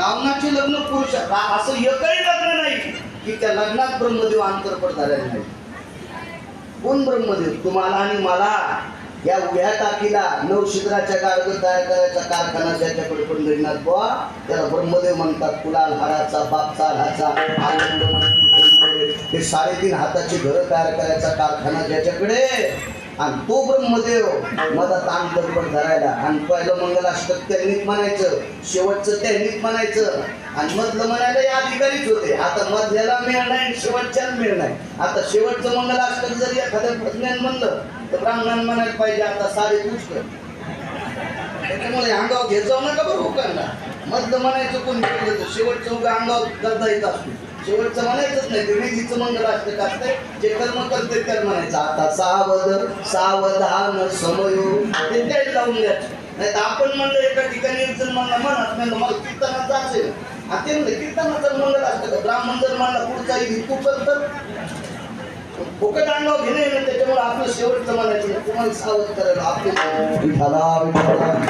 रावणाचे लग्न पुरुष असं एकही लग्न नाही की त्या लग्नात ब्रह्मदेव अंतरपट झालेला नाही. कोण ब्रह्मदेव? तुम्हाला आणि मला. या उभ्या टाकीला नवशिद्राच्या कारगत तयार करायचा कारखाना ज्याच्याकडे पंढरीनाथ बुवा. त्याला ब्रह्मदेव म्हणतात कुलाल हाराचा बापचा हाचा आनंद ते हे साडेतीन हाताची घरं तयार करायचा कारखाना ज्याच्याकडे आणि तो ब्रह्मदेव मधात अंतरपट धरायला. आणि पहिलं मंगलाष्टक त्यांनीच म्हणायचं. शेवटचं त्यांनीच म्हणायचं. आणि मधलं म्हणायला या अधिकारीच होते. आता मधल्याला मिळ नाही आणि शेवटच्याला मेळ नाही. आता शेवटचं मंगलाष्टक जर एखाद्या प्रज्ञान म्हणलं तर ब्राह्मण म्हणायला पाहिजे आता सारे तूच त्याच्यामुळे अंगावर घेत जाऊ नका बरं हुकांना मधलं म्हणायचं कोणी तर शेवटचं उगा अंगावर करता येत असतो. शेवटचं म्हणायचंच नाही ते विधीचं मंगल असतं करते जे कर्म करते तर म्हणायचं. आता सावध सावधान समयो. ते त्याला लावून द्यायचं नाही तर आपण म्हणलं एका ठिकाणी एक म्हणलं म्हणत नाही मला कीर्तनाचं असेल आणि ते म्हणलं कीर्तनाचं मंगल असतं का? ब्राह्मण जर म्हणला पुढचा हिंदू तू तर. फुकट अंगावर घेणे ना त्याच्यामुळे आपलं शेवटचं म्हणायचं नाही. तुम्हाला सावध करायला आपले. विठाला विठाला